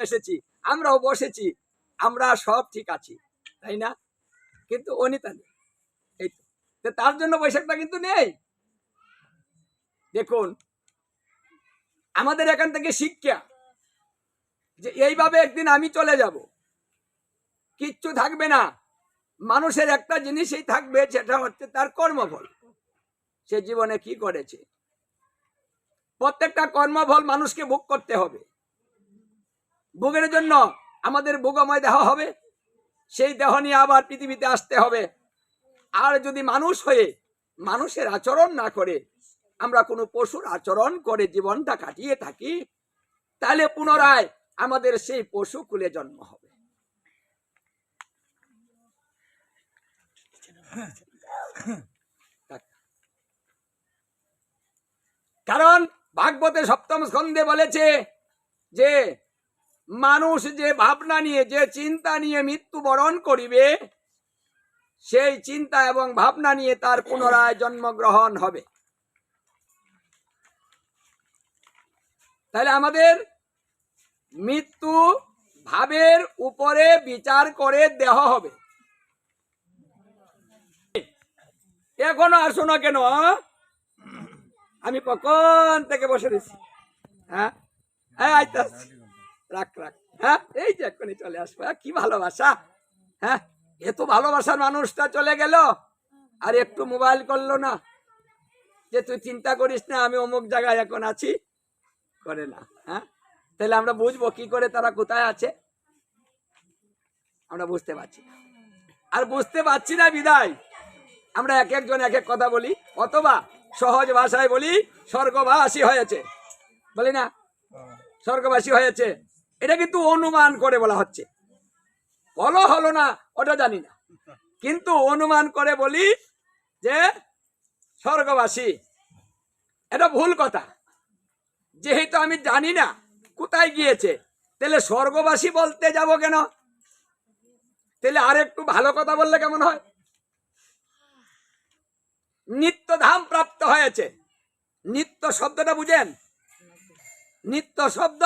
এসেছি, আমরাও বসেছি, আমরা সব ঠিক আছি, তাই না? কিন্তু এই তো। তো তার জন্য বৈশাখটা কিন্তু নেই। দেখুন, আমাদের এখান থেকে শিক্ষা যে এইভাবে একদিন আমি চলে যাব, কিচ্ছু থাকবে না। মানুষের একটা জিনিসই থাকবে, সেটা হচ্ছে তার কর্মফল। সে জীবনে কি করেছে? প্রত্যেকটা কর্মফল মানুষকে ভোগ করতে হবে। ভোগের জন্য আমাদের ভোগময় দেহ হবে, সেই দেহ নিয়ে আবার পৃথিবীতে আসতে হবে। আর যদি মানুষ হয়ে মানুষের আচরণ না করে, আমরা কোনো পশুর আচরণ করে জীবনটা কাটিয়ে থাকি, তাহলে পুনরায় আমাদের সেই পশু কুলে জন্ম হবে। কারণ ভাগবতে সপ্তম স্কন্ধে বলেছে যে মানুষ যে ভাবনা নিয়ে, যে চিন্তা নিয়ে মৃত্যুবরণ করিবে, সেই চিন্তা এবং ভাবনা নিয়ে তার পুনরায় জন্মগ্রহণ হবে তাহলে আমাদের মৃত্যু ভাবের উপরে বিচার করে দেহ হবে এখনও আসো না কেন? আমি কখন থেকে বসে রয়েছি হ্যাঁ হ্যাঁ আইতে। রাখ রাখ। হ্যাঁ এই যে এক্ষুনি চলে আসব। হ্যাঁ, কি ভালোবাসা? হ্যাঁ এত ভালোবাসার মানুষটা চলে গেল। আর একটু মোবাইল করল না। যে তুই চিন্তা করিস না আমি অমুক জায়গায় এখন আছি। করে না হ্যাঁ? তাহলে আমরা বুঝব কি করে তারা কোথায় আছে। আমরা বুঝতে পারছি না। আর বুঝতে পারছি না বিদায়। আমরা এক একজন এক এক কথা বলি অথবা সহজ ভাষায় বলি স্বর্গবাসী হয়েছে। বলি না? স্বর্গবাসী হয়েছে। এটা কিন্তু অনুমান করে বলা হচ্ছে। হলো হলো না, ওটা জানি না। কিন্তু অনুমান করে বলি যে, স্বর্গবাসী, এটা ভুল কথা। যেহেতু আমি জানি না কোথায় গিয়েছে, তাহলে স্বর্গবাসী বলতে যাব কেন? তাহলে আর একটু ভালো কথা বললে কেমন হয়? নিত্য ধাম প্রাপ্ত হয়েছে। নিত্য শব্দটা বুঝেন? নিত্য শব্দ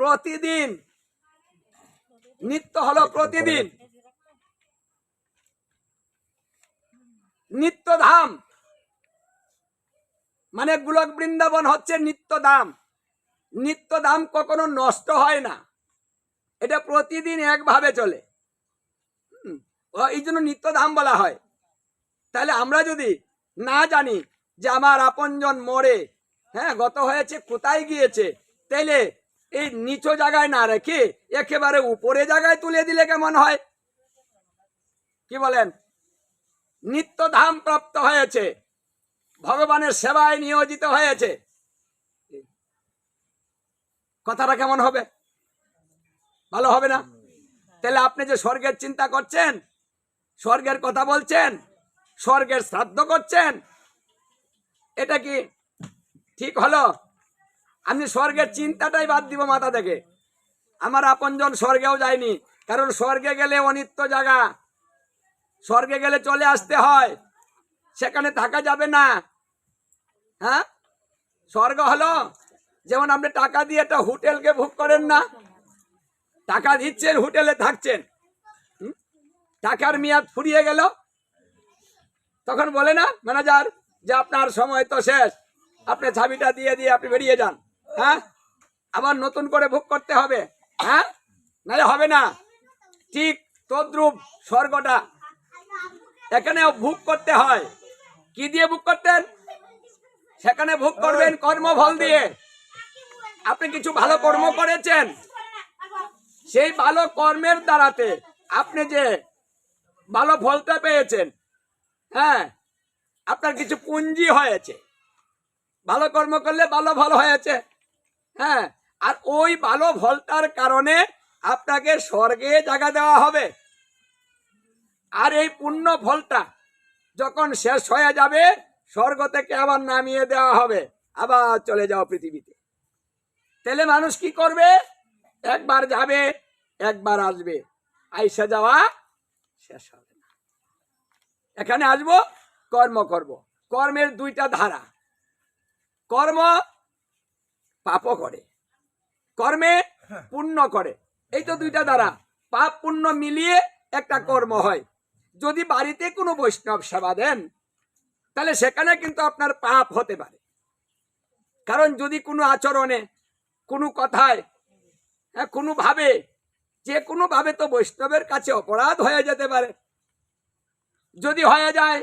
প্রতিদিন। নিত্য হলো প্রতিদিন। নিত্য ধাম। মানে গোলক বৃন্দাবন হচ্ছে নিত্য দাম নিত্য দাম কখনো নষ্ট হয় না। এটা প্রতিদিন একভাবে চলে। এই জন্য নিত্য দাম বলা হয়। তাহলে আমরা যদি না জানি যে আমার আপনজন মরে হ্যাঁ গত হয়েছে, কোথায় গিয়েছে, তাইলে এই নিচু জায়গায় না রেখে একেবারে উপরে জায়গায় তুলে দিলে কেমন হয়? কি বলেন? নিত্য ধাম প্রাপ্ত হয়েছে। ভগবানের সেবায় নিয়োজিত হয়েছে। কথাটা কেমন হবে? ভালো হবে না? তাহলে আপনি যে স্বর্গের চিন্তা করছেন, স্বর্গের কথা বলছেন, স্বর্গের শ্রাদ্ধ করছেন, এটা কি ঠিক হলো? আমি স্বর্গের চিন্তাটাই বাদ দিব মাথা থেকে। আমার আপনজন স্বর্গেও যায়নি, কারণ স্বর্গে গেলে অনিত্য জায়গা স্বর্গে গেলে চলে আসতে হয়, সেখানে থাকা যাবে না। হ্যাঁ? স্বর্গ হলো, যেমন আপনি টাকা দিয়ে একটা হোটেলকে বুক করেন না, টাকা দিচ্ছেন, হোটেলে থাকছেন। টাকার মেয়াদ ফুরিয়ে গেল। তখন বলে না, ম্যানেজার, যে আপনার সময় তো শেষ, আপনি ছাবিটা দিয়ে দিয়ে আপনি বেরিয়ে যান। হ্যাঁ? আবার নতুন করে বুক করতে হবে হ্যাঁ? নাহলে হবে না। ঠিক তদ্রুপ স্বর্গটা। এখানে ভোগ করতে হয়। কি দিয়ে বুক করতেন? সেখানে ভোগ করবেন কর্মফল দিয়ে। আপনি কিছু ভালো কর্ম করেছেন। সেই ভালো কর্মের দ্বারাতে আপনি যে ভালো ফলটা পেয়েছেন হ্যাঁ? আপনার কিছু পুঞ্জি হয়েছে। ভালো কর্ম করলে ভালো ফল হয়েছে। হ্যাঁ আর ওই ভালো ফলটার কারণে আপনাকে স্বর্গে জায়গা দেওয়া হবে। আর এই পুণ্য ফলটা যখন শেষ হয়ে যাবে, স্বর্গ থেকে আবার নামিয়ে দেওয়া হবে। আবার চলে যাও পৃথিবীতে। তাহলে মানুষ কি করবে? একবার যাবে, একবার আসবে। আইসা যাওয়া শেষ হবে না। এখানে আসব, কর্ম করব। কর্মের দুইটা ধারা। কর্ম পাপ করে। কর্মে পুণ্য করে। এই তো দুইটা দ্বারা। পাপ পুণ্য মিলিয়ে একটা কর্ম হয়। যদি বাড়িতে কোনো বৈষ্ণব সেবা দেন তাহলে সেখানে কিন্তু আপনার পাপ হতে পারে। কারণ যদি কোনো আচরণে কোনো কথায় হ্যাঁ কোনোভাবে যে কোনোভাবে তো বৈষ্ণবের কাছে অপরাধ হয়ে যেতে পারে। যদি হয়ে যায়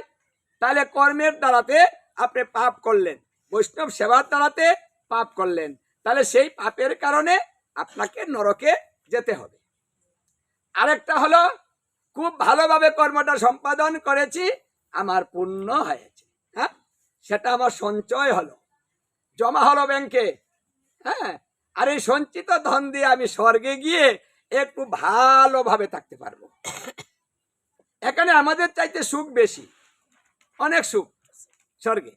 তাহলে কর্মের দ্বারাতে আপনি পাপ করলেন। বৈষ্ণব সেবার দ্বারাতে পাপ করলেন। তাহলে সেই পাপের কারণে আপনাকে নরকে যেতে হবে। আরেকটা হলো, খুব ভালোভাবে কর্মটা সম্পাদন করেছি, আমার পুণ্য হয়েছে। হ্যাঁ? সেটা আমার সঞ্চয় হলো। জমা হলো ব্যাংকে। হ্যাঁ? আর এই সঞ্চিত ধন দিয়ে আমি স্বর্গে গিয়ে একটু ভালোভাবে থাকতে পারব। এখানে আমাদের চাইতে সুখ বেশি। অনেক সুখ। স্বর্গে।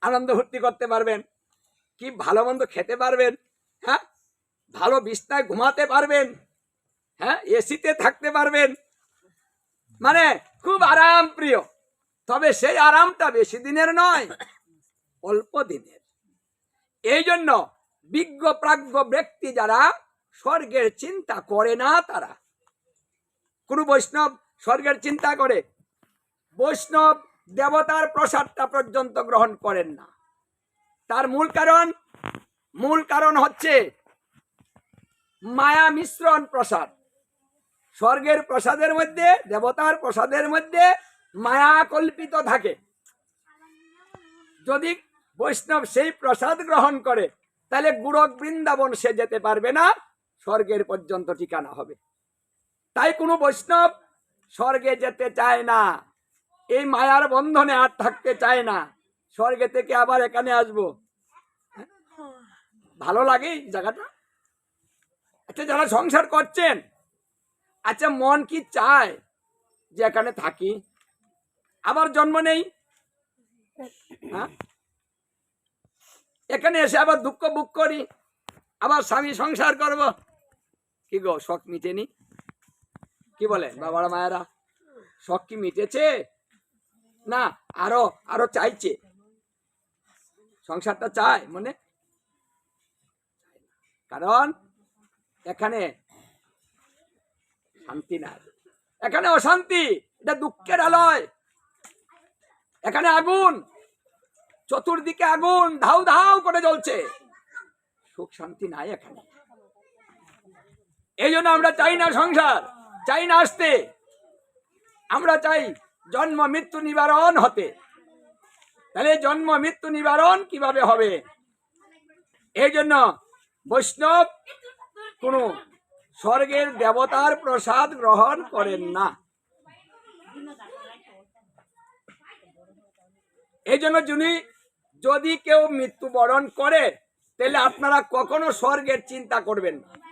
আনন্দ ফুর্তি করতে পারবেন। কি ভালো মন্দ খেতে পারবেন? হ্যাঁ? ভালো বিছনায় ঘুমাতে পারবেন? হ্যাঁ? এসিতে থাকতে পারবেন? মানে খুব আরাম প্রিয়। তবে সেই আরামটা বেশি দিনের নয়, অল্প দিনের। এই জন্য বিজ্ঞ প্রাজ্ঞ ব্যক্তি যারা স্বর্গের চিন্তা করে না তারা কোন বৈষ্ণব স্বর্গের চিন্তা করে, বৈষ্ণব দেবতার প্রসাদটা পর্যন্ত গ্রহণ করেন না। তার মূল কারণ মূল কারণ হচ্ছে মায়া মিশ্রণ প্রসাদ। স্বর্গের প্রসাদের মধ্যে, দেবতার প্রসাদের মধ্যে মায়া কল্পিত থাকে। যদি বৈষ্ণব সেই প্রসাদ গ্রহণ করে, তাহলে গুড়ক বৃন্দাবন সে যেতে পারবে না, স্বর্গের পর্যন্ত ঠিকানা হবে। তাই কোনো বৈষ্ণব স্বর্গে যেতে চায় না, এই মায়ার বন্ধনে আর থাকতে চায় না। স্বর্গে থেকে আবার এখানে আসব? ভালো লাগে জায়গাটা? আচ্ছা যারা সংসার করছেন আচ্ছা মন কি চায় যে এখানে থাকি? আবার জন্ম নেই? হ্যাঁ? এখানে এসে আবার দুঃখ বুক করি, আবার স্বামী সংসার করব। কি গো, শখ মিটেনি? কি বলে বাবারা, মায়েরা? শখ কি মিটেছে? না, আরও আরও চাইছে। সংসারটা চায়, মনে? কারণ এখানে শান্তি নাই। এখানে অশান্তি, এটা দুঃখের আলয়। এখানে আগুন, চতুর্দিকে আগুন, ধাউ ধাউ করে জ্বলছে। সুখ শান্তি নাই এখানে। এই জন্য আমরা চাই না সংসার, চাই না আসতে। আমরা চাই জন্ম, মৃত্যু, নিবারণ হতে। তাহলে জন্ম, মৃত্যু, নিবারণ কীভাবে হবে? এই জন্য বৈষ্ণব কোন স্বর্গের দেবতার প্রসাদ গ্রহণ করেন না। এই জন্য যিনি যদি কেউ মৃত্যুবরণ করে, তাহলে আপনারা কখনো স্বর্গের চিন্তা করবেন না।